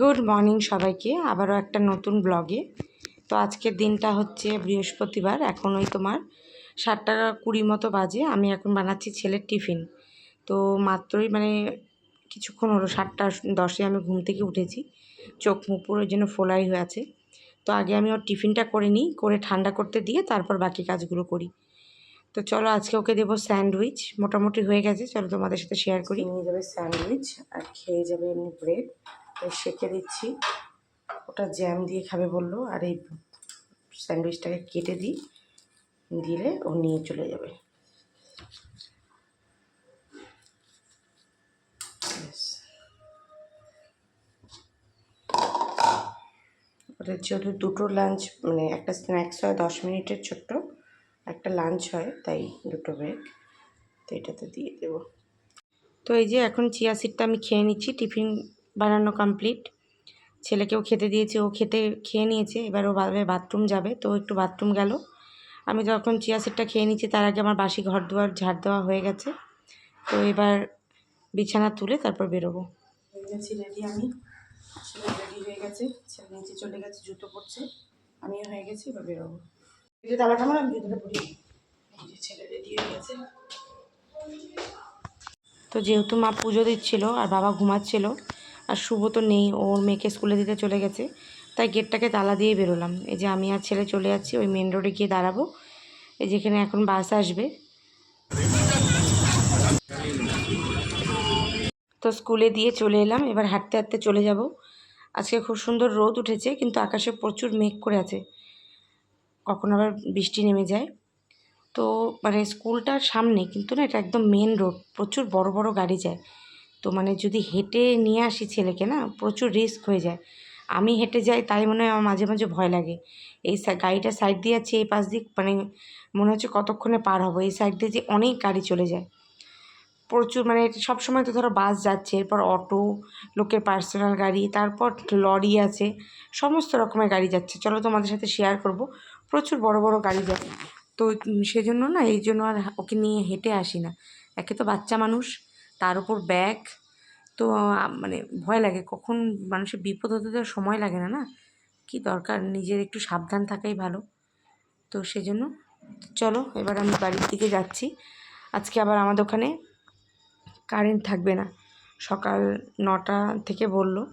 Good morning সবাইকে, আবারও একটা নতুন ব্লগে তো আজকের দিনটা হচ্ছে বৃহস্পতিবার, এখন ওই তোমার সাতটা কুড়ি মতো বাজে, আমি এখন বানাচ্ছি ছেলের টিফিন। তো মাত্রই মানে কিছুক্ষণ হলো, সাতটা দশে আমি ঘুম থেকে উঠেছি, চোখ মুখ পুরো জন্য ফোলাই হয়ে আছে। তো আগে আমি ওর টিফিনটা করে নিই, করে ঠান্ডা করতে দিয়ে তারপর বাকি কাজগুলো করি। তো চলো আজকে ওকে দেবো স্যান্ডউইচ, মোটামুটি হয়ে গেছে, চলো তোমাদের সাথে শেয়ার করি। নিয়ে যাবে স্যান্ডউইচ আর খেয়ে যাবে এমনি ব্রেড তাই সেঁকে দিচ্ছি। ওটা জ্যাম দিয়ে খাবে বলল। আর এই স্যান্ডউইচটাকে কেটে দিই। দিলে ও নিয়ে চলে যাবে। ওদের যেহেতু দুটো লাঞ্চ মানে একটা স্ন্যাক্স হয় দশ মিনিটের ছোট্ট, একটা লাঞ্চ হয়, তাই দুটো ব্রেক। তো এটাতে দিয়ে দেবো। তো এই যে এখন চিয়া সিডটা আমি খেয়ে নিচ্ছি। টিফিন বানানো কমপ্লিট ছেলেকেও খেতে দিয়েছি ও খেতে খেয়ে নিয়েছে এবার ও বাথরুম যাবে তো একটু বাথরুম গেল। আমি যখন চিয়া সিডটা খেয়ে নিচ্ছি তার আগে আমার বাসি ঘর দুয়ার ঝাড় দেওয়া হয়ে গেছে। তো এবার বিছানা তুলে তারপর বেরোবো। হয়ে গেছি রেডি আমি। ছেলে রেডি হয়ে গেছে। ছেলে নিচে চলে গেছে জুতো পরছে। আমিও হয়ে গেছি এবার বেরোবো। এই তালাটা আমার আমি জুতোটা পরি ছেলে রেডি হয়ে গেছে। তো যেহেতু মা পুজো দিচ্ছিল আর বাবা ঘুমাচ্ছিল আর শুভ তো নেই, ওর মেয়েকে স্কুলে দিতে চলে গেছে। তাই গেটটাকে তালা দিয়ে বেরোলাম। এই যে আমি আর ছেলে চলে যাচ্ছি, ওই মেন রোডে গিয়ে দাঁড়াবো। এই যেখানে এখন বাস আসবে। তো স্কুলে দিয়ে চলে এলাম, এবার হাঁটতে হাঁটতে চলে যাব। আজকে খুব সুন্দর রোদ উঠেছে, কিন্তু আকাশে প্রচুর মেঘ করে আছে। কখন আবার বৃষ্টি নেমে যায়। তো মানে স্কুলটার সামনে কিন্তু না, এটা একদম মেন রোড প্রচুর বড় বড় গাড়ি যায়। তো মানে যদি হেঁটে নিয়ে আসি ছেলেকে না, প্রচুর রিস্ক হয়ে যায়। আমি হেঁটে যাই তাই মনে হয় আমার মাঝে মাঝে ভয় লাগে। এই গাড়িটা সাইড দিয়ে যাচ্ছে, এই পাশ দিক মানে মনে হচ্ছে কতক্ষণে পার হব। এই সাইড দিয়ে যে অনেক গাড়ি চলে যায়। প্রচুর মানে সব সময় তো ধরো বাস যাচ্ছে, এরপর অটো লোকের পার্সোনাল গাড়ি, তারপর লরি আছে, সমস্ত রকমের গাড়ি যাচ্ছে। চলো তোমাদের সাথে শেয়ার করব। প্রচুর বড় বড় গাড়ি যায়। তো সেজন্য না, এই জন্য আর ওকে নিয়ে হেঁটে আসি না। একে তো বাচ্চা মানুষ, তার উপর ব্যাগ তো মানে ভয় লাগে। কখন মানুষের বিপদ হতে তো সময় লাগে না না? কি দরকার? নিজের একটু সাবধান থাকাই ভালো। তো সেজন্য চলো, এবার আমি বাড়ির দিকে যাচ্ছি। আজকে আবার আমাদের ওখানে কারেন্ট থাকবে না। সকাল নটা থেকে বলল।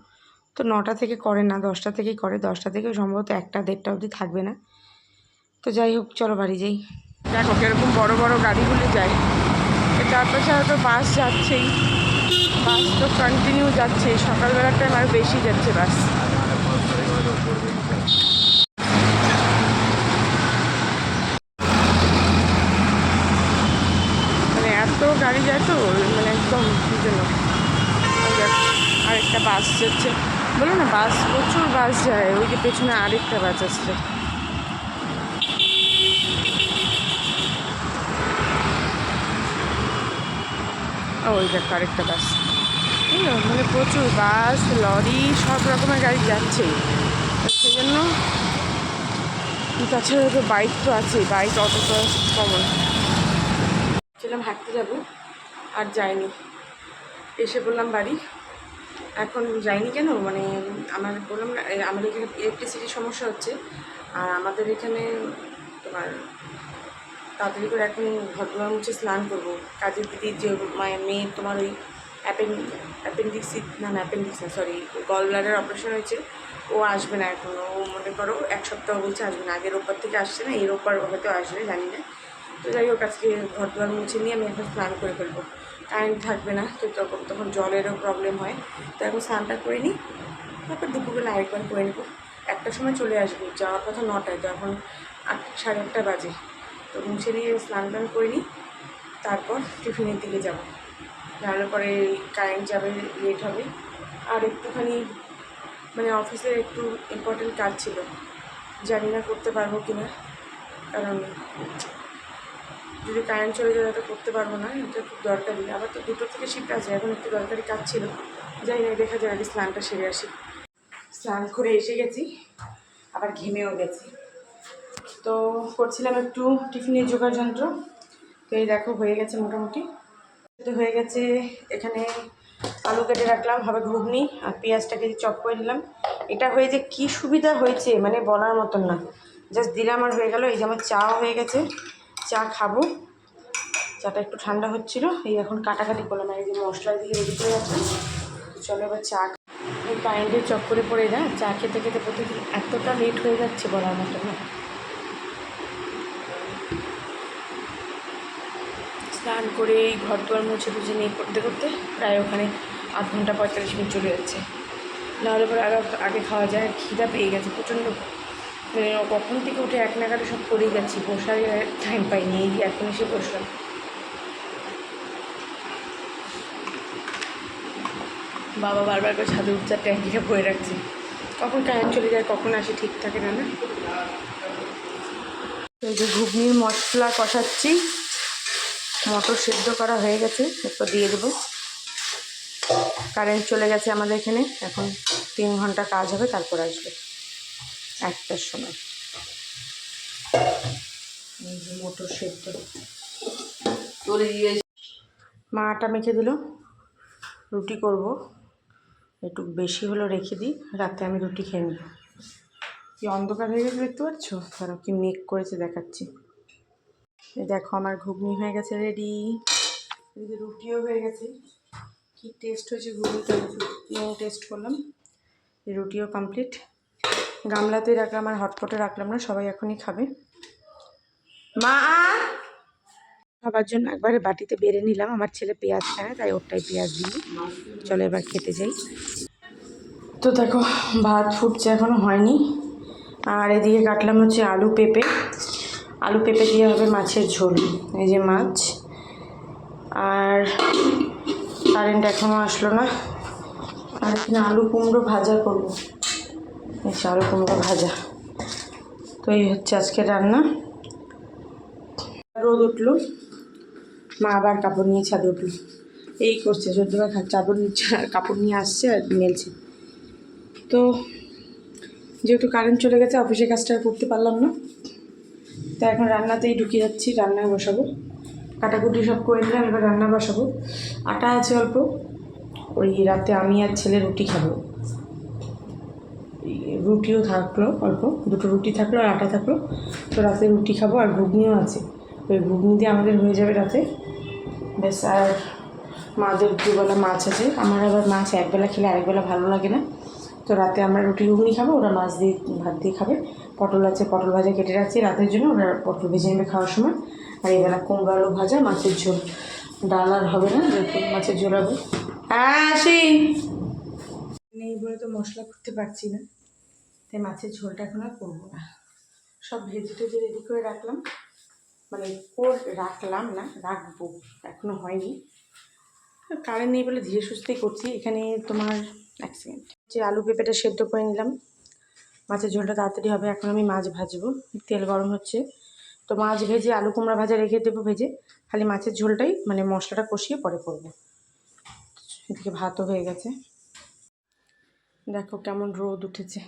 তো নটা থেকে করে না, দশটা থেকেই করে। দশটা থেকে সম্ভবত একটা, দেড়টা অবধি থাকবে না। তো যাই হোক, চলো বাড়ি যাই। দেখো, কীরকম বড় বড় গাড়িগুলি যায়। চারপাশে হয়তো বাস যাচ্ছেই। বাস তো কন্টিনিউ যাচ্ছে। সকালবেলার টাইম আর বেশি যাচ্ছে বাস। মানে এত গাড়ি যায় তো মানে একদম জন্য আরেকটা বাস যাচ্ছে। বলো না, বাস, প্রচুর বাস যায়। ওই যে পেছনে আরেকটা বাস আসছে। ওই দেখ আরেকটা বাস। মানে প্রচুর বাস, লরি, সব রকমের গাড়ি যাচ্ছে। সেই জন্য তাছাড়া তো বাইক তো আছে বাইক অটো তো কমন ছিলাম হাঁটতে যাব, আর যাইনি। এসে বললাম বাড়ি। এখন যাইনি কেন? মানে আমার বললাম না আমাদের এখানে ইলেকট্রিসিটির সমস্যা হচ্ছে, আর আমাদের এখানে তোমার তাড়াতাড়ি করে এখন দুয়ার মুছে স্নান করব। কাজের দিদির যে মায়ের মেয়ে তোমার ওই অ্যাপেন অ্যাপেন্ডিক্স না না অ্যাপেন্ডিক্স না সরি গল ব্লাডার অপারেশন হয়েছে। ও আসবে না এখন, ও মনে করো এক সপ্তাহ বলছে আসবে না, আগের রোববার থেকে আসছে না এই রোববার হয়তো আসবে, জানি না। তো যাই হোক, আজকে ঘর দুয়ার মুছে নিয়ে আমি এখন স্নান করে ফেলব। কারেন্ট থাকবে না, তো তখন তখন জলেরও প্রবলেম হয়। তো এখন স্নানটা করে নিই, তারপর দুপুরবেলা আরেকবার করে নেব। একটার সময় চলে আসব, যাওয়ার কথা নটায়, তো এখন আট, সাড়ে আটটা বাজে। তো মুছে নিয়ে স্নান টান করে নিই, তারপর টিফিনের দিকে যাব। নাহলে পরে কারেন্ট যাবে লেট হবে। আর একটুখানি মানে অফিসের একটু ইম্পর্টেন্ট কাজ ছিল। জানি না করতে পারব কি না কারণ যদি কারেন্ট চলে যায় তো করতে পারব না। এটা খুব দরকারি। আবার তো দুটো থেকে শিফট আছে, এখন একটু দরকারি কাজ ছিল। যাই না দেখা যায় আগে স্নানটা সেরে আসি। স্নান করে এসে গেছি, আবার ঘেমেও গেছি। তো করছিলাম একটু টিফিনের জোগাড় যন্ত্র তো এই দেখো, হয়ে গেছে মোটামুটি। হয়ে গেছে, এখানে আলু কেটে রাখলাম, হবে ঘুগনি আর পেঁয়াজটাকে চপ করে দিলাম এটা হয়ে যে কী সুবিধা হয়েছে মানে বলার মতন না। জাস্ট দিলাম আর হয়ে গেল, এই যে আমার চাও হয়ে গেছে, চা খাব। চাটা একটু ঠান্ডা হচ্ছিল, এই এখন কাটাকাটি করলাম, আর এই যে মশলা দিয়ে রেডি করে যাচ্ছে চলো এবার চা এই চপ করে পড়ে না, চা খেতে খেতে প্রতিদিন এতটা লেট হয়ে যাচ্ছে বলার মতো না। স্নান করে এই ঘর দুয়ার মুছে টুছে নিয়ে করতে করতে প্রায় ওখানে আধ ঘণ্টা পঁয়তাল্লিশ মিনিট চলে যাচ্ছে। নাহলে পরে আগে আগে খাওয়া যায়, খিদা পেয়ে গেছে প্রচণ্ড। মানে কখন থেকে উঠে এক নাগারে সব করেই যাচ্ছি, বসার টাইম পাইনি, এই এখন এসে বসলাম। বাবা বারবার করে ছাদে উঠছে ট্যাঙ্কিটা বয়ে রাখছে। কখন কারেন্ট চলে যায়, কখন আসে ঠিক থাকে না না? ঘুগনির মশলা কষাচ্ছি। মটর সেদ্ধ করা হয়ে গেছে এরপর দিয়ে দেবো। কারেন্ট চলে গেছে আমাদের এখানে এখন তিন ঘণ্টা কাজ হবে তারপর আসবে একটার সময়। মটর সেদ্ধ। মা আটা মেখে দিল রুটি করব। একটু বেশি হলো রেখে দিই রাতে আমি রুটি খেয়ে নিব। কি অন্ধকার হয়ে গেছে দেখতে পাচ্ছ? ধরো কি মেক করেছে দেখাচ্ছি। দেখো, আমার ঘুগনি হয়ে গেছে রেডি রুটিও হয়ে গেছে। কি টেস্ট হয়েছে ঘুগনিটা টেস্ট করলাম। রুটিও কমপ্লিট গামলাতেই রাখলাম আর হটপটে রাখলাম না, সবাই এখনই খাবে। মা! খাবার জন্য একবারে বাটিতে বেড়ে নিলাম। আমার ছেলে পেঁয়াজ খায়, তাই ওরটাই পেঁয়াজ দিই। চলো এবার খেতে যাই। তো দেখো, ভাত ফুটছে এখনও হয়নি। আর এদিকে কাটলাম হচ্ছে আলু পেঁপে। আলু পেঁপে দিয়ে হবে মাছের ঝোল, এই যে মাছ। আর কারেন্ট এখনও আসলো না। আর এখানে আলু কুমড়ো ভাজা করব। এই আলু কুমড়ো ভাজা। তো এই হচ্ছে আজকে রান্না। রোদ উঠল। মা আবার কাপড় নিয়ে ছাদে উঠল। এই করছে সদ্যবার চাদর কাপড় নিয়ে আসছে আর মেলছে। তো যেহেতু কারেন্ট চলে গেছে অফিসের কাজটা করতে পারলাম না। তো এখন রান্নাতেই ঢুকে যাচ্ছি, রান্নায় বসাবো। কাটাকুটি সব করে নিলাম, এবার রান্না বসাবো। আটা আছে অল্প, ওই রাতে আমি আর ছেলে রুটি খাব। রুটিও থাকল অল্প, দুটো রুটি থাকল আর আটা থাকল। তো রাতে রুটি খাব আর ঘুগনিও আছে। ওই ঘুগনি দিয়ে আমাদের হয়ে যাবে রাতে। বেশ আর মাদের দুবেলা মাছ আছে। আমার আবার মাছ একবেলা খেলে আরেকবেলা ভালো লাগে না। তো রাতে আমরা রুটি ঘুগনি খাব, ওরা মাছ দিয়ে ভাত দিয়ে খাবে। পটল আছে, পটল ভাজা কেটে রাখছি রাতের জন্য। ওরা পটল ভেজে নেবে খাওয়ার সময়। আর এবেলা কুমড়ো আলু ভাজা, মাছের ঝোল। ডাল আর হবে না মাছের ঝোল হবে। হ্যাঁ আসি। নেই বলে তো মশলা করতে পারছি না। তাই মাছের ঝোলটা এখন আর করব না। সব ভেজে টেজে রেডি করে রাখলাম। মানে কোর রাখলাম না, রাখব। এখনও হয়নি। কারেন্ট নেই বলে ধীরে সুস্থেই করছি। এখানে তোমার এক সেকেন্ড যে আলু পেঁপেটা সেদ্ধ করে নিলাম। মাছের ঝোলটা তাড়াতাড়ি হবে, এখন আমি মাছ ভাজবো। তেল গরম হচ্ছে। তো মাছ ভেজে আলু কুমড়া ভাজা রেখে দেবো ভেজে। খালি মাছের ঝোলটাই মানে মশলাটা কষিয়ে পরে করব। এদিকে ভাতও হয়ে গেছে। দেখো কেমন রোদ উঠেছে।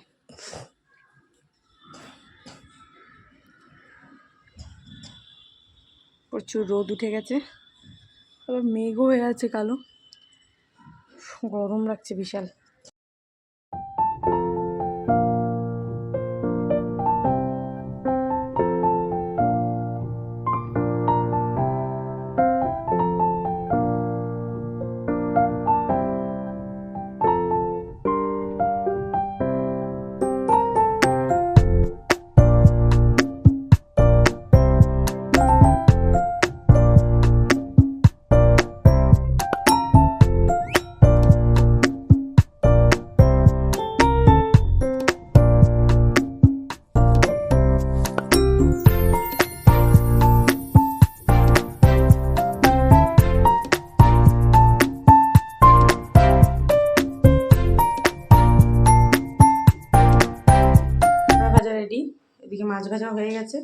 প্রচুর রোদ উঠে গেছে। আবার মেঘও হয়ে আছে কালো। গরম লাগছে বিশাল। ভাজা হয়ে গেছে।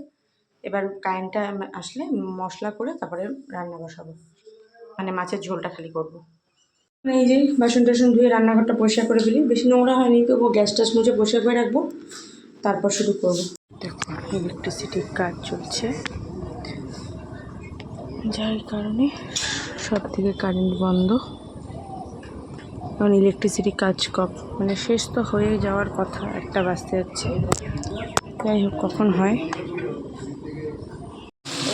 এবার কারেন্টটা আসলে মশলা করে তারপরে রান্না বসাবো। মানে মাছের ঝোলটা খালি করব। এই যে বাসন টাসন ধুয়ে রান্নাঘরটা পরিষ্কার করে ফেলি। বেশি নোংরা হয়নি, তবুও গ্যাস টাস মুছে পরিষ্কার করে রাখব। তারপর শুরু করব। দেখো ইলেকট্রিসিটির কাজ চলছে। যার কারণে সব থেকে কারেন্ট বন্ধ এখন ইলেকট্রিসিটি কাজ কম। মানে শেষ তো হয়ে যাওয়ার কথা, একটা বাজতে যাচ্ছে। যাই হোক কখন হয়?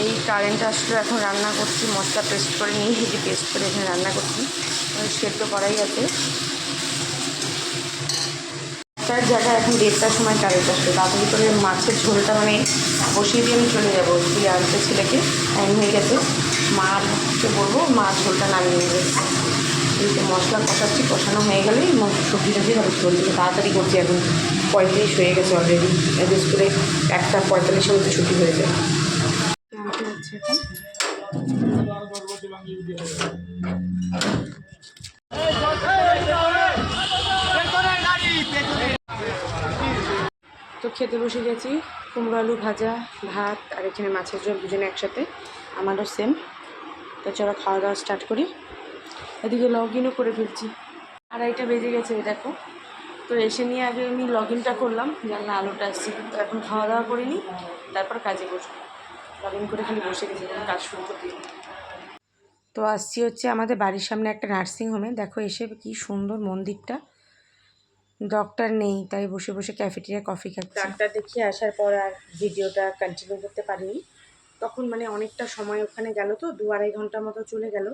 এই কারেন্ট আসলে, এখন রান্না করছি, মশলা পেস্ট করে নিয়ে যে পেস্ট করে এখানে রান্না করছি। সেদ্ধ করাই আছে। তার জায়গায় এখন দেড়টার সময় কারেন্ট আসবে তাড়াতাড়ি করে মাছের ঝোলটা মানে বসিয়ে দিয়ে আমি চলে যাব স্কুলে আনতে ছেলেকে টাইম হয়ে গেছে। মাকে বলব, মা ঝোলটা নামিয়ে নেবে মশলা কষাচ্ছি, কষানো হয়ে গেলেই সবজি টবজি তারপর ঝোল দিয়ে তাড়াতাড়ি করছি এখন। পঁয়ত্রিশ হয়ে গেছে অলরেডি এদের স্কুলে একটা পঁয়তাল্লিশের মধ্যে ছুটি হয়ে যায়। তো খেতে বসে গেছি, কুমড়ো আলু ভাজা, ভাত আর এখানে মাছের ঝোল দুজনে একসাথে। আমারও সেম তো চলো খাওয়া দাওয়া স্টার্ট করি। এদিকে লগ ইনও করে ফেলছি। আড়াইটা বেজে গেছে, দেখো। তো এসে নিয়ে আগে আমি লগ ইনটা করলাম জানলা আলোটা আসছে তো এখন খাওয়া দাওয়া করিনি, তারপর কাজে বসবো। লগ ইন করে খালি বসে গেছি কাজ শুরু করতে তো আসছি হচ্ছে আমাদের বাড়ির সামনে একটা নার্সিং হোমে দেখো এসে কি সুন্দর মন্দিরটা। ডক্টর নেই, তাই বসে বসে ক্যাফেটেরিয়া কফি খাচ্ছি। ডাক্তার দেখিয়ে আসার পর আর ভিডিওটা কন্টিনিউ করতে পারিনি। তখন মানে অনেকটা সময় ওখানে গেল তো, দু আড়াই ঘণ্টা মতো চলে গেল।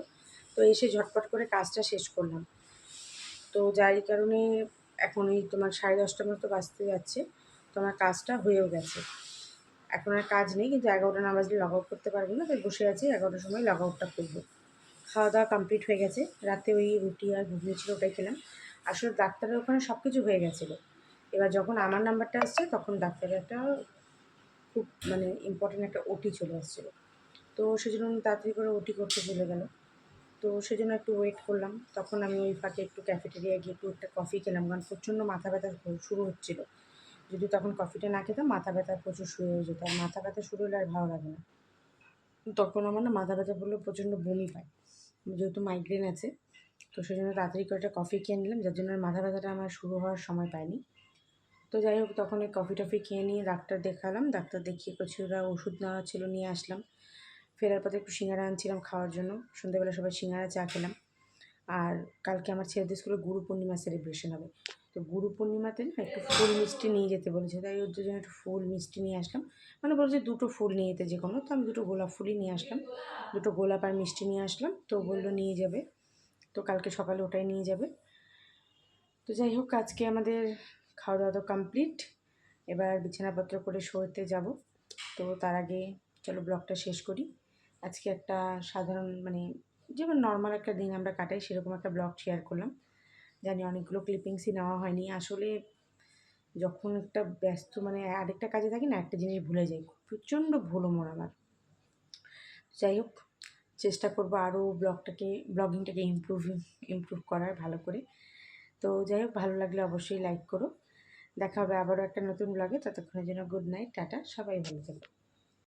তো এসে ঝটপট করে কাজটা শেষ করলাম। তো যার কারণে এখন এই তোমার সাড়ে দশটার মতো বাজতে যাচ্ছে তোমার কাজটা হয়েও গেছে। এখন আর কাজ নেই, কিন্তু এগারোটা না বাজলে লগ আউট করতে পারব না, তাই বসে আছি, এগারোটার সময় লগ আউটটা করব। খাওয়া দাওয়া কমপ্লিট হয়ে গেছে, রাতে ওই রুটি আর ঘুগনি ছিল ওটাই খেলাম। আসলে ডাক্তারের ওখানে সব কিছু হয়ে গেছিল। এবার যখন আমার নাম্বারটা আসছে, তখন ডাক্তারের একটা খুব মানে ইম্পর্টেন্ট একটা ওটি চলে আসছিল। তো সেজন্য তাড়াতাড়ি করে ওটি করতে চলে গেল। তো সেজন্য একটু ওয়েট করলাম। তখন আমি ওই ফাঁকে একটু ক্যাফেটেরিয়া গিয়ে একটু একটা কফি খেলাম। কারণ প্রচণ্ড মাথা ব্যথা শুরু হচ্ছিল। যদি তখন কফিটা না খেতাম, মাথা ব্যথা প্রচুর শুরু হয়ে যেত। আর মাথা ব্যথা শুরু হলে আর ভালো লাগে না। তখন আমার না মাথা ব্যথা বললে প্রচণ্ড বমি পায় যেহেতু মাইগ্রেন আছে, তো সেই জন্য তাড়াতাড়ি করে একটা কফি খেয়ে নিলাম। যার জন্য মাথা ব্যথাটা আমার শুরু হওয়ার সময় পায়নি তো যাই হোক, তখন এই কফি টফি খেয়ে নিয়ে ডাক্তার দেখালাম। ডাক্তার দেখিয়ে কিছু ওষুধ নেওয়া ছিল, নিয়ে আসলাম। ফেরার পথে একটু সিঙ্গারা আনছিলাম খাওয়ার জন্য। সন্ধ্যেবেলা সবাই সিঙ্গারা চা খেলাম। আর কালকে আমার ছেলেদের স্কুলে গুরু পূর্ণিমা সেলিব্রেশন হবে। তো গুরু পূর্ণিমাতে না একটু ফুল মিষ্টি নিয়ে যেতে বলেছে। তাই ওর জন্য একটু ফুল মিষ্টি নিয়ে আসলাম। মানে বলছে দুটো ফুল নিয়ে যেতে যে কোনো। তো আমি দুটো গোলাপ ফুলই নিয়ে আসলাম। দুটো গোলাপ আর মিষ্টি নিয়ে আসলাম। তো বলল নিয়ে যাবে। তো কালকে সকালে ওটাই নিয়ে যাবে। তো যাই হোক, আজকে আমাদের খাওয়া দাওয়া তো কমপ্লিট এবার বিছানাপত্র করে শোতে যাব। তো তার আগে চলো ব্লগটা শেষ করি। আজকে একটা সাধারণ মানে যেমন নর্মাল একটা দিন আমরা কাটাই, সেরকম একটা ব্লগ শেয়ার করলাম। জানি অনেকগুলো ক্লিপিংসই নেওয়া হয়নি। আসলে যখন একটা ব্যস্ত মানে আরেকটা কাজে থাকি না, একটা জিনিস ভুলে যাই। প্রচণ্ড ভুলো মন আমার। যাই হোক, চেষ্টা করব আরও ব্লগটাকে ব্লগিংটাকে ইমপ্রুভ ইমপ্রুভ করার ভালো করে। তো যাই হোক, ভালো লাগলে অবশ্যই লাইক করো। দেখা হবে আবারও একটা নতুন ব্লগে ততক্ষণের জন্য গুড নাইট টাটা। সবাই ভালো থাকবে